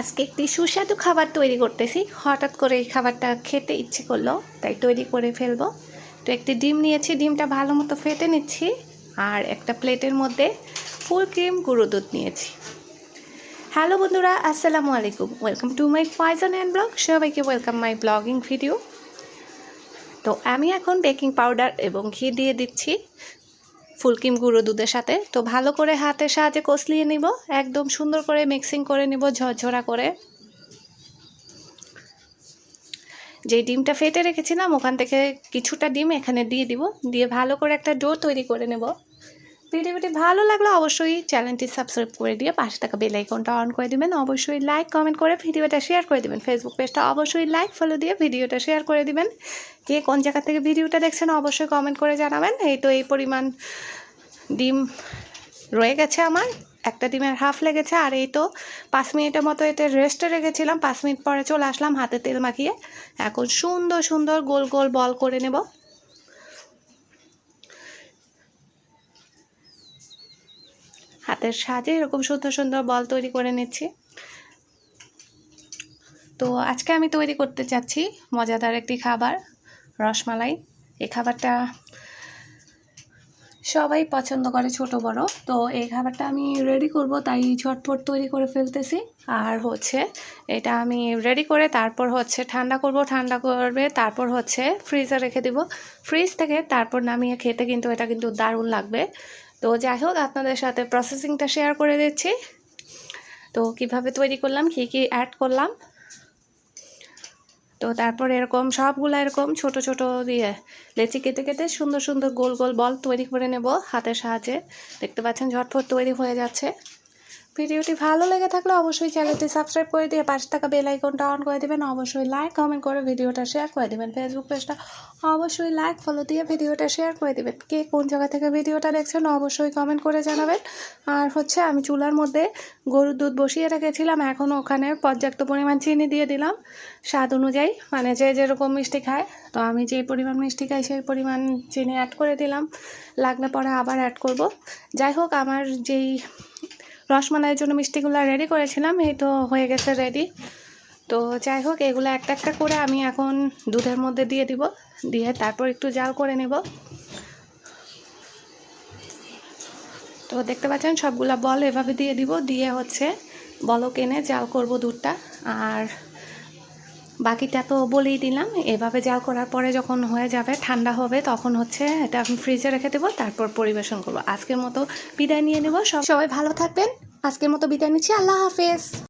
আজকে একটি সুস্বাদু খাবার তৈরি করতেছি। হঠাৎ করে এই খাবারটা খেতে ইচ্ছে করল, তাই তৈরি করে ফেলব। তো একটি ডিম নিয়েছি, ডিমটা ভালো মতো ফেটে নিচ্ছি, আর একটা প্লেটের মধ্যে ফুল ক্রিম, গুঁড়ো দুধ নিয়েছি। হ্যালো বন্ধুরা, আসসালামু আলাইকুম। Welcome to my poison and blog. সবাইকে ওয়েলকাম মাই ব্লগিং ভিডিও। তো আমি এখন বেকিং পাউডার এবং ঘি দিয়ে দিচ্ছি। ফুলকিম গুঁড়ো দুধের সাথে। তো ভালো করে হাতের সাহায্যে কষলিয়ে নিব, একদম সুন্দর করে মিক্সিং করে নিব ঝরঝরা করে। যে ডিমটা ফেটে রেখেছিলাম, ওখান থেকে কিছুটা ডিম এখানে দিয়ে দিব। দিয়ে ভালো করে একটা ডো তৈরি করে নেব। ভিডিওটি ভালো লাগলে অবশ্যই চ্যানেলটি সাবস্ক্রাইব করে দিয়ে পাশে থাকা বেল আইকনটা অন করে দিবেন। অবশ্যই লাইক কমেন্ট করে ভিডিওটা শেয়ার করে দিবেন। ফেসবুক পেজটা অবশ্যই লাইক ফলো দিয়ে ভিডিওটা শেয়ার করে দিবেন। কে কোন জায়গা থেকে ভিডিওটা দেখছেন অবশ্যই কমেন্ট করে জানাবেন। এই তো এই পরিমাণ ডিম রয়ে গেছে আমার। একটা ডিমের হাফ লেগেছে আর এই তো পাঁচ মিনিটের মতো এতে রেস্টে রেখেছিলাম। পাঁচ মিনিট পরে চলে আসলাম হাতে তেল মাখিয়ে। এখন সুন্দর সুন্দর গোল গোল বল করে নেব। হাতের সাহায্যে এরকম সুন্দর সুন্দর বল তৈরি করে নিচ্ছি। তো আজকে আমি তৈরি করতে চাচ্ছি মজাদার একটি খাবার, রসমালাই। এই খাবারটা সবাই পছন্দ করে ছোট, বড়। তো এই খাবারটা আমি রেডি করব, তাই ঝটপট তৈরি করে ফেলতেছি। আর হচ্ছে এটা আমি রেডি করে তারপর হচ্ছে ঠান্ডা করব, ঠান্ডা করবে, তারপর হচ্ছে ফ্রিজে রেখে দিব। ফ্রিজ থেকে তারপর নামিয়ে খেতে কিন্তু এটা কিন্তু দারুণ লাগবে। তো যাই হোক, আপনাদের সাথে প্রসেসিংটা শেয়ার করে দিচ্ছি। তো কীভাবে তৈরি করলাম, কী কী অ্যাড করলাম। তো তারপর এরকম সবগুলো এরকম ছোট ছোট দিয়ে লেচি কেটে কেটে সুন্দর সুন্দর গোল গোল বল তৈরি করে নেব হাতের সাহায্যে। দেখতে পাচ্ছেন ঝটফট তৈরি হয়ে যাচ্ছে। ভিডিওটি ভালো লেগে থাকলে অবশ্যই চ্যানেলটি সাবস্ক্রাইব করে দিয়ে পাশে থাকা বেল আইকনটা অন করে দেবেন। অবশ্যই লাইক কমেন্ট করে ভিডিওটা শেয়ার করে দেবেন। ফেসবুক পেজটা অবশ্যই লাইক ফলো দিয়ে ভিডিওটা শেয়ার করে দেবেন। কে কোন জায়গা থেকে ভিডিওটা দেখছেন অবশ্যই কমেন্ট করে জানাবেন। আর হচ্ছে আমি চুলার মধ্যে গরুর দুধ বসিয়ে রেখেছিলাম। এখন ওখানে পর্যাপ্ত পরিমাণ চিনি দিয়ে দিলাম। স্বাদ অনুযায়ী মানে যে যেরকম মিষ্টি খায়। তো আমি যে পরিমাণ মিষ্টি খাই সেই পরিমাণ চিনি অ্যাড করে দিলাম। লাগলে পরে আবার অ্যাড করব। যাই হোক, আমার যেই রসমালাইয়ের জন্য মিষ্টিগুলো রেডি করেছিলাম, এই তো হয়ে গেছে রেডি তো যাই হোক, এগুলো একটা একটা করে আমি এখন দুধের মধ্যে দিয়ে দিব, দিয়ে তারপর একটু জাল করে নেব। তো দেখতে পাচ্ছেন, সবগুলো বল এভাবে দিয়ে দিব, দিয়ে হচ্ছে বলক এনে জাল করব দুধটা। আর বাকিটা তো বলেই দিলাম। এভাবে জাল করার পরে যখন হয়ে যাবে, ঠান্ডা হবে, তখন হচ্ছে এটা আমি ফ্রিজে রেখে দেবো, তারপর পরিবেশন করব। আজকের মতো বিদায় নিয়ে নেব। সব সবাই ভালো থাকবেন। আজকের মতো বিদায় নিচ্ছি। আল্লাহ হাফেজ।